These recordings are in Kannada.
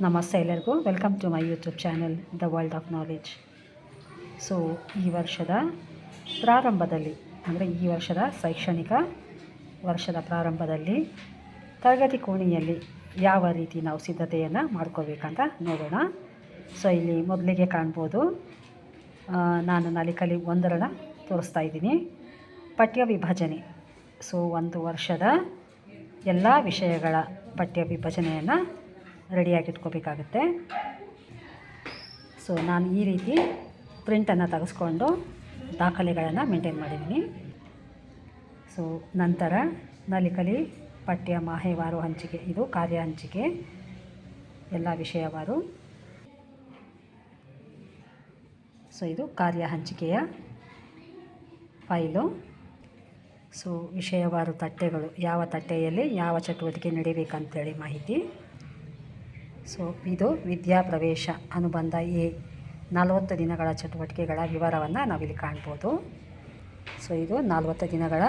ನಮಸ್ತೆ ಎಲ್ಲರಿಗೂ. Welcome to my YouTube channel the world of knowledge so ಈ ವರ್ಷದ ಪ್ರಾರಂಭದಲ್ಲಿ, ಅಂದರೆ ಈ ವರ್ಷದ ಶೈಕ್ಷಣಿಕ ವರ್ಷದ ಪ್ರಾರಂಭದಲ್ಲಿ ತರಗತಿ ಕೋಣೆಯಲ್ಲಿ ಯಾವ ರೀತಿ ನಾವು ಸಿದ್ಧತೆಯನ್ನು ಮಾಡ್ಕೋಬೇಕಂತ ನೋಡೋಣ. ಸೊ ಇಲ್ಲಿ ಮೊದಲಿಗೆ ಕಾಣ್ಬೋದು. ನಾನು ನಾಲಿಕಲಿ ಒಂದರನ್ನು ತೋರಿಸ್ತಾ ಇದ್ದೀನಿ. ಪಠ್ಯ ವಿಭಜನೆ. ಸೊ ಒಂದು ವರ್ಷದ ಎಲ್ಲ ವಿಷಯಗಳ ಪಠ್ಯ ವಿಭಜನೆಯನ್ನು ರೆಡಿಯಾಗಿ ಇಟ್ಕೋಬೇಕಾಗುತ್ತೆ ಸೊ ನಾನು ಈ ರೀತಿ ಪ್ರಿಂಟನ್ನು ತೆಗೆಸ್ಕೊಂಡು ದಾಖಲೆಗಳನ್ನು ಮೇಂಟೈನ್ ಮಾಡಿದ್ದೀನಿ. ಸೊ ನಂತರ ನಲಿಕಲಿ, ಪಠ್ಯ, ಮಾಹೆವಾರು ಹಂಚಿಕೆ, ಇದು ಕಾರ್ಯ ಹಂಚಿಕೆ, ಎಲ್ಲ ವಿಷಯವಾರು. ಸೊ ಇದು ಕಾರ್ಯ ಹಂಚಿಕೆಯ ಫೈಲು. ಸೊ ವಿಷಯವಾರು ತಟ್ಟೆಗಳು ಯಾವ ತಟ್ಟೆಯಲ್ಲಿ ಯಾವ ಚಟುವಟಿಕೆ ನಡೀಬೇಕಂತೇಳಿ ಮಾಹಿತಿ. ಸೊ ಇದು ವಿದ್ಯಾ ಪ್ರವೇಶ ಅನುಬಂಧ ಎ. ನಲವತ್ತು ದಿನಗಳ ಚಟುವಟಿಕೆಗಳ ವಿವರವನ್ನು ನಾವಿಲ್ಲಿ ಕಾಣ್ಬೋದು. ಸೊ, ಇದು ನಲವತ್ತು ದಿನಗಳ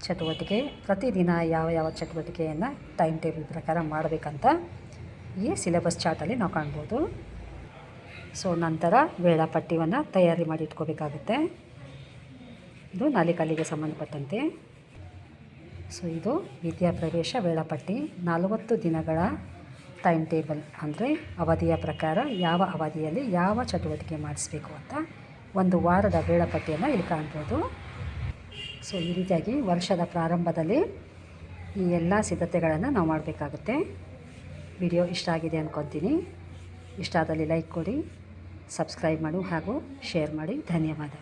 ಚಟುವಟಿಕೆ. ಪ್ರತಿದಿನ ಯಾವ ಯಾವ ಚಟುವಟಿಕೆಯನ್ನು ಟೈಮ್ ಟೇಬಲ್ ಪ್ರಕಾರ ಮಾಡಬೇಕಂತ ಈ ಸಿಲೆಬಸ್ ಚಾರ್ಟಲ್ಲಿ ನಾವು ಕಾಣ್ಬೋದು. ಸೊ, ನಂತರ ವೇಳಾಪಟ್ಟಿಯನ್ನು ತಯಾರಿ ಮಾಡಿ ಇಟ್ಕೋಬೇಕಾಗುತ್ತೆ. ಇದು ನಾಲಿಕಲ್ಲಿಗೆ ಸಂಬಂಧಪಟ್ಟಂತೆ. ಸೊ, ಇದು ವಿದ್ಯಾಪ್ರವೇಶ ವೇಳಾಪಟ್ಟಿ. ನಲವತ್ತು ದಿನಗಳ ಟೈಮ್ ಟೇಬಲ್ ಅಂದರೆ ಅವಧಿಯ ಪ್ರಕಾರ ಯಾವ ಅವಧಿಯಲ್ಲಿ ಯಾವ ಚಟುವಟಿಕೆ ಮಾಡಿಸ್ಬೇಕು ಅಂತ ಒಂದು ವಾರದ ವೇಳಾಪಟ್ಟಿಯನ್ನು ಇಲ್ಲಿ ಕಾಣ್ಬೋದು. ಸೊ ಈ ರೀತಿಯಾಗಿ ವರ್ಷದ ಪ್ರಾರಂಭದಲ್ಲಿ ಈ ಎಲ್ಲ ಸಿದ್ಧತೆಗಳನ್ನು ನಾವು ಮಾಡಬೇಕಾಗುತ್ತೆ. ವಿಡಿಯೋ ಇಷ್ಟ ಆಗಿದೆ ಅಂದ್ಕೊತೀನಿ ಇಷ್ಟ ಆದಲ್ಲಿ ಲೈಕ್ ಕೊಡಿ, ಸಬ್ಸ್ಕ್ರೈಬ್ ಮಾಡಿ ಹಾಗೂ ಶೇರ್ ಮಾಡಿ. ಧನ್ಯವಾದ.